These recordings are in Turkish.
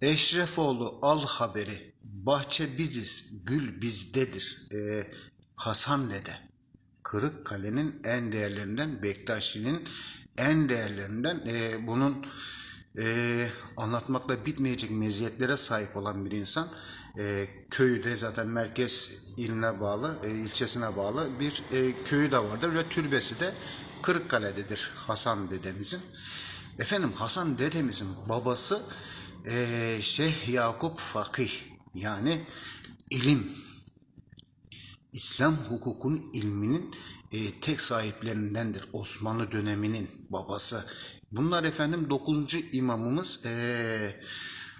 Eşrefoğlu al haberi. Bahçe biziz, gül bizdedir. Ee, Hasan dede. Kırıkkale'nin en değerlerinden, Bektaşi'nin en değerlerinden ee, bunun ee, anlatmakla bitmeyecek meziyetlere sahip olan bir insan. Ee, köyü de zaten merkez iline bağlı, e, ilçesine bağlı bir e, köyü de vardır ve türbesi de Kırıkkale'dedir Hasan dedemizin. Efendim Hasan dedemizin babası eee, Şeyh Yakup Fakih yani ilim İslam hukukun ilminin e, tek sahiplerindendir. Osmanlı döneminin babası. Bunlar efendim 9. imamımız e,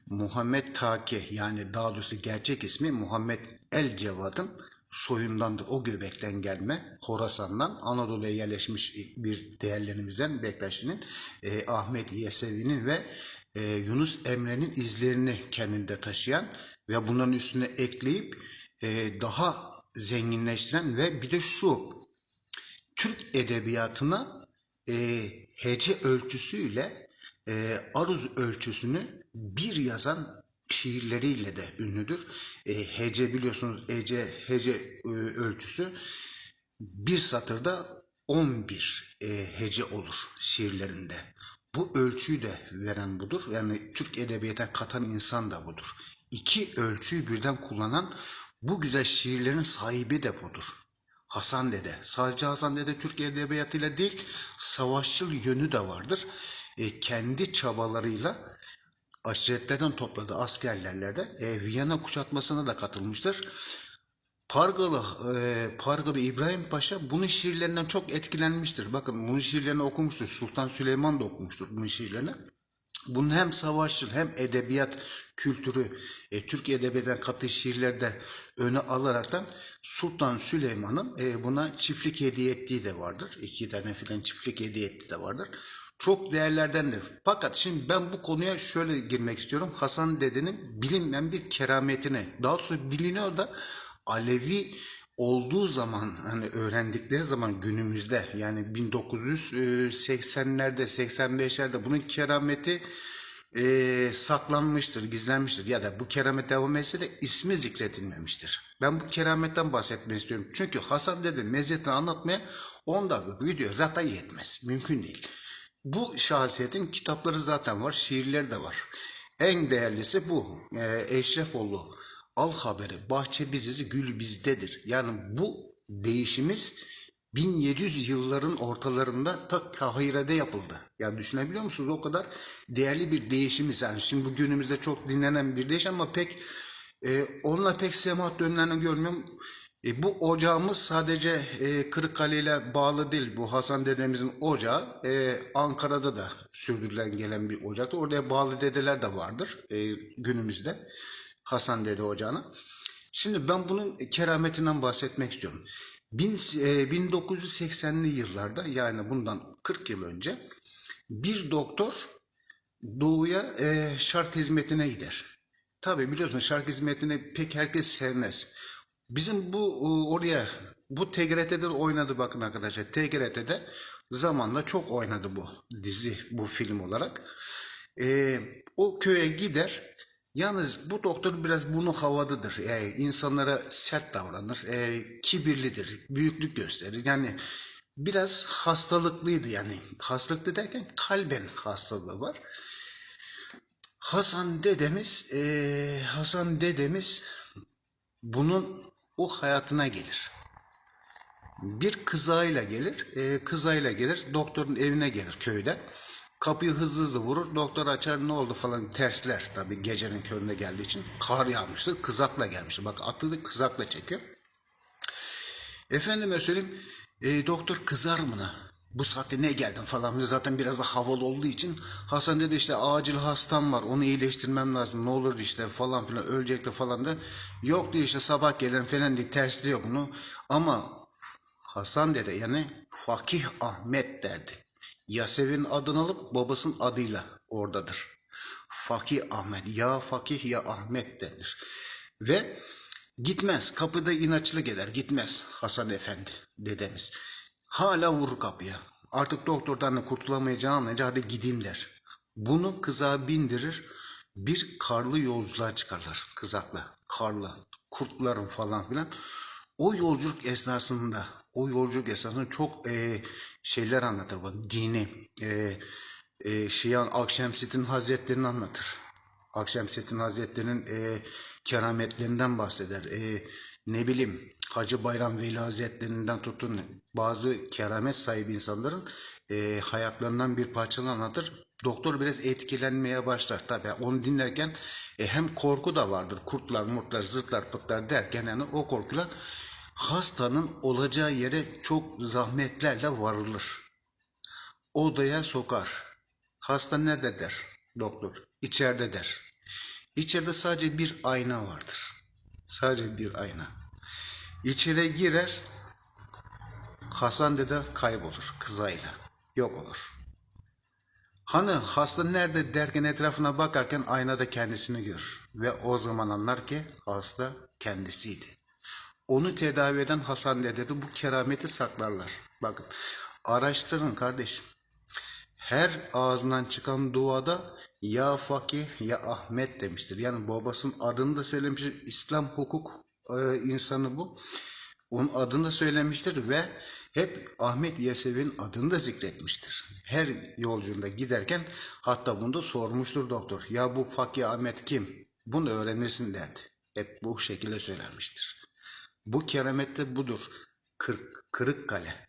Muhammed Take yani daha doğrusu gerçek ismi Muhammed El Cevad'ın soyundandır. O göbekten gelme Horasan'dan Anadolu'ya yerleşmiş bir değerlerimizden Bektaşi'nin e, Ahmet Yesevi'nin ve e, Yunus Emre'nin izlerini kendinde taşıyan ve bunların üstüne ekleyip e, daha zenginleştiren ve bir de şu Türk edebiyatına e, hece ölçüsüyle e, aruz ölçüsünü bir yazan şiirleriyle de ünlüdür. E, hece biliyorsunuz hece, hece e, ölçüsü bir satırda 11 e, hece olur şiirlerinde. Bu ölçüyü de veren budur. Yani Türk edebiyata katan insan da budur. İki ölçüyü birden kullanan bu güzel şiirlerin sahibi de budur. Hasan Dede. Sadece Hasan Dede Türk edebiyatıyla değil, savaşçıl yönü de vardır. E, kendi çabalarıyla aşiretlerden topladığı askerlerle de e, Viyana kuşatmasına da katılmıştır. Pargalı, e, Pargalı İbrahim Paşa bunun şiirlerinden çok etkilenmiştir. Bakın bunun şiirlerini okumuştur. Sultan Süleyman da okumuştur bunun şiirlerini. Bunun hem savaşçıl hem edebiyat kültürü, e, Türk edebiyatından katı şiirlerde öne alaraktan Sultan Süleyman'ın e, buna çiftlik hediye ettiği de vardır. İki tane filan çiftlik hediye ettiği de vardır. Çok değerlerdendir. Fakat şimdi ben bu konuya şöyle girmek istiyorum. Hasan Dede'nin bilinmeyen bir kerametine, daha doğrusu biliniyor da Alevi olduğu zaman hani öğrendikleri zaman günümüzde yani 1980'lerde 85'lerde bunun kerameti e, saklanmıştır, gizlenmiştir ya da bu keramet devam etse de ismi zikredilmemiştir. Ben bu kerametten bahsetmek istiyorum. Çünkü Hasan Dede meziyetini anlatmaya 10 dakika video zaten yetmez. Mümkün değil. Bu şahsiyetin kitapları zaten var, şiirleri de var. En değerlisi bu. E, Eşrefoğlu Al haberi, bahçe biziz, gül bizdedir. Yani bu değişimiz 1700 yılların ortalarında ta Kahire'de yapıldı. Yani düşünebiliyor musunuz? O kadar değerli bir değişimiz. Yani şimdi bu günümüzde çok dinlenen bir değişim ama pek e, onunla pek semat dönülenini görmüyorum. E, bu ocağımız sadece e, Kırıkkale ile bağlı değil. Bu Hasan dedemizin ocağı e, Ankara'da da sürdürülen gelen bir ocaktır. Oraya bağlı dedeler de vardır e, günümüzde. Hasan Dede Ocağı'na. Şimdi ben bunun kerametinden bahsetmek istiyorum. Bin, e, 1980'li yıllarda yani bundan 40 yıl önce bir doktor doğuya e, şark hizmetine gider. Tabi biliyorsunuz şark hizmetini pek herkes sevmez. Bizim bu e, oraya bu TGRT'de oynadı bakın arkadaşlar. TGRT'de zamanla çok oynadı bu dizi, bu film olarak. E, o köye gider. Yalnız bu doktor biraz bunu havadıdır. Yani insanlara sert davranır. E, kibirlidir. Büyüklük gösterir. Yani biraz hastalıklıydı yani. Hastalıklı derken kalben hastalığı var. Hasan dedemiz e, Hasan dedemiz bunun o hayatına gelir. Bir kızağıyla gelir, e, kızağıyla gelir, doktorun evine gelir köyde. Kapıyı hızlı hızlı vurur, doktor açar ne oldu falan tersler tabii gecenin köründe geldiği için. Kar yağmıştır, kızakla gelmiştir. Bak atladı kızakla çekiyor. Efendime söyleyeyim, e, doktor kızar mı? Bu saatte ne geldin falan. Zaten biraz da havalı olduğu için Hasan dedi işte acil hastam var onu iyileştirmem lazım ne olur işte falan filan ölecekti falan da. Yok diyor işte sabah gelen falan diye tersliyor bunu. Ama Hasan dede yani Fakih Ahmet derdi. Yasev'in adını alıp babasının adıyla oradadır. Fakih Ahmet. Ya Fakih ya Ahmet denir. Ve gitmez. Kapıda inatçılık eder. Gitmez Hasan Efendi dedemiz. Hala vurur kapıya. Artık doktordan da kurtulamayacağını anlayınca hadi gideyim der. Bunu kıza bindirir. bir karlı yolculuğa çıkarlar kızakla. Karlı, kurtların falan filan. O yolculuk esnasında, o yolculuk esnasında çok e, şeyler anlatır bu dini. E, e, Şiyan Akşemseddin Hazretleri'ni anlatır. Akşemseddin Hazretleri'nin e, kerametlerinden bahseder. E, ne bileyim Hacı Bayram Veli Hazretlerinden tutun bazı keramet sahibi insanların e, hayatlarından bir parçanı anlatır. Doktor biraz etkilenmeye başlar. Tabii onu dinlerken e, hem korku da vardır. Kurtlar, murtlar, zırtlar, pıtlar derken yani o korkuyla hastanın olacağı yere çok zahmetlerle varılır. Odaya sokar. Hasta nerede der doktor? İçeride der. İçeride sadece bir ayna vardır. Sadece bir ayna. İçeri girer. Hasan dede kaybolur kızayla. Yok olur. Hani hasta nerede derken etrafına bakarken aynada kendisini görür. Ve o zaman anlar ki hasta kendisiydi. Onu tedavi eden Hasan dede de bu kerameti saklarlar. Bakın araştırın kardeşim. Her ağzından çıkan duada ya fakih ya Ahmet demiştir. Yani babasının adını da söylemiştir. İslam hukuk e, insanı bu. Onun adını da söylemiştir ve hep Ahmet Yesevi'nin adını da zikretmiştir. Her yolculuğunda giderken hatta bunu da sormuştur doktor. Ya bu Fakir Ahmet kim? Bunu öğrenirsin derdi. Hep bu şekilde söylenmiştir. Bu keramet de budur. Kır, Kırıkkale.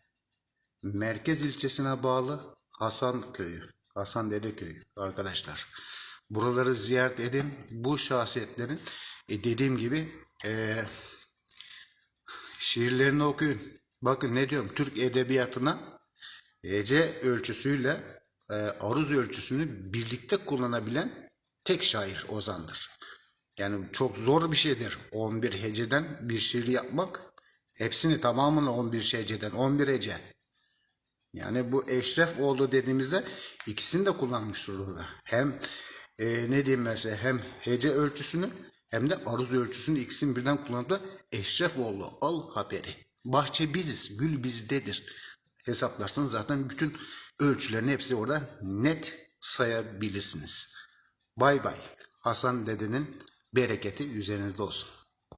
Merkez ilçesine bağlı Hasan Köyü. Hasan Dede Köyü arkadaşlar. Buraları ziyaret edin. Bu şahsiyetlerin e, dediğim gibi e, şiirlerini okuyun. Bakın ne diyorum Türk edebiyatına hece ölçüsüyle e, aruz ölçüsünü birlikte kullanabilen tek şair Ozan'dır. Yani çok zor bir şeydir. 11 heceden bir şiir yapmak. Hepsini tamamını 11 heceden 11 hece. Yani bu Eşref oldu dediğimizde ikisini de kullanmıştır orada. Hem e, ne diyeyim mesela hem hece ölçüsünü hem de aruz ölçüsünü ikisini birden kullanıp Eşref oldu. Al haberi. Bahçe biziz, gül bizdedir. Hesaplarsanız zaten bütün ölçülerin hepsi orada net sayabilirsiniz. Bay bay. Hasan dedenin bereketi üzerinizde olsun.